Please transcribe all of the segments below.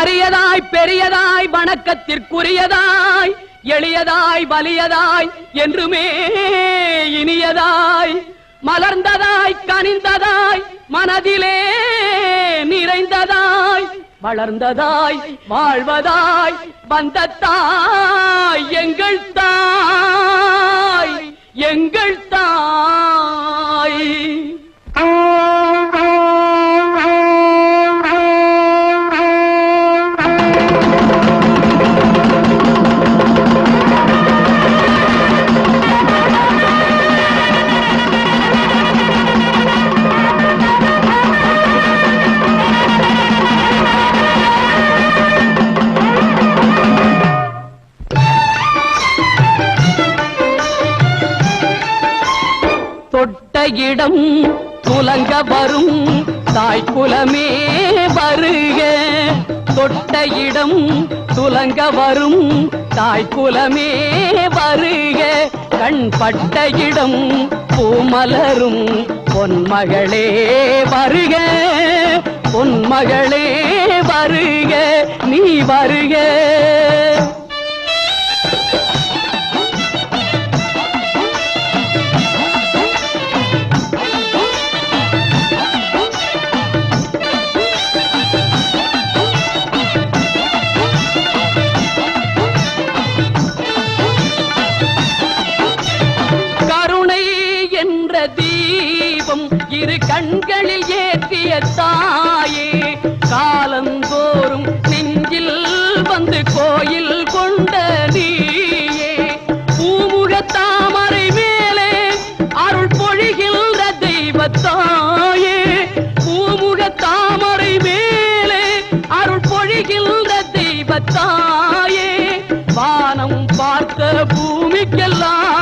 அரியதாய் பெரியதாய் வணக்கத்திற்குரியதாய் எளியதாய் வலியதாய் என்றுமே இனியதாய். மலர்ந்ததாய் கனிந்ததாய் மனதிலே நிறைந்ததாய். வளர்ந்ததாய் வாழ்வதாய் வந்தத்தாய் இடம் துலங்க வரும். தாய் குலமே வருக. தொட்ட இடம் துலங்க வரும். தாய் குலமே வருக. கண் பட்ட இடம் பூமலரும். பொன்மகளே வருக. பொன்மகளே வருக. நீ வருக. தீபம் இரு கண்களில் ஏற்றிய தாயே காலந்தோறும் நெஞ்சில் வந்து கோயில் கொண்ட நீயே. பூமுக தாமரை மேலே அருள் பொழிகின்ற தெய்வத்தாயே பூமுக தாமரை மேலே அருள் பொழிகின்ற தெய்வத்தாயே. வானம் பார்த்த பூமிக்கெல்லாம்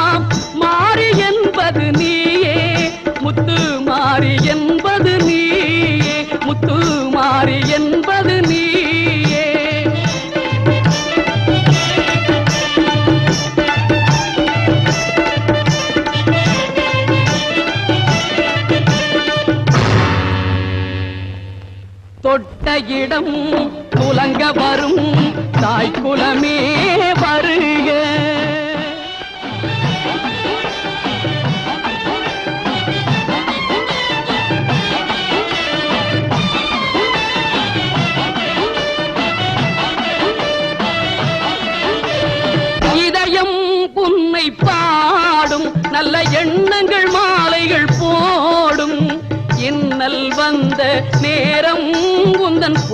இடம் துலங்க வரும் தாய் குலமே வருக. இதயம் புன்னை பாடும் நல்ல எண்ணங்கள் மாலைகள் போடும். இன்னல் வந்த நேரம்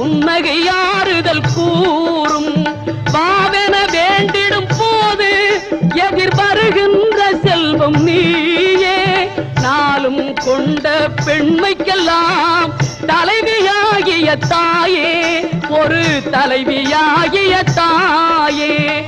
உந்தன் புன்னகை ஆறுதல் கூறும். பாவென வேண்டிடும் போது எதிர்வருகின்ற செல்வம் நீயே. நாளும் கொண்ட பெண்மைக்கெல்லாம் தலைவியாகிய தாயே. ஒரு தலைவியாகிய தாயே.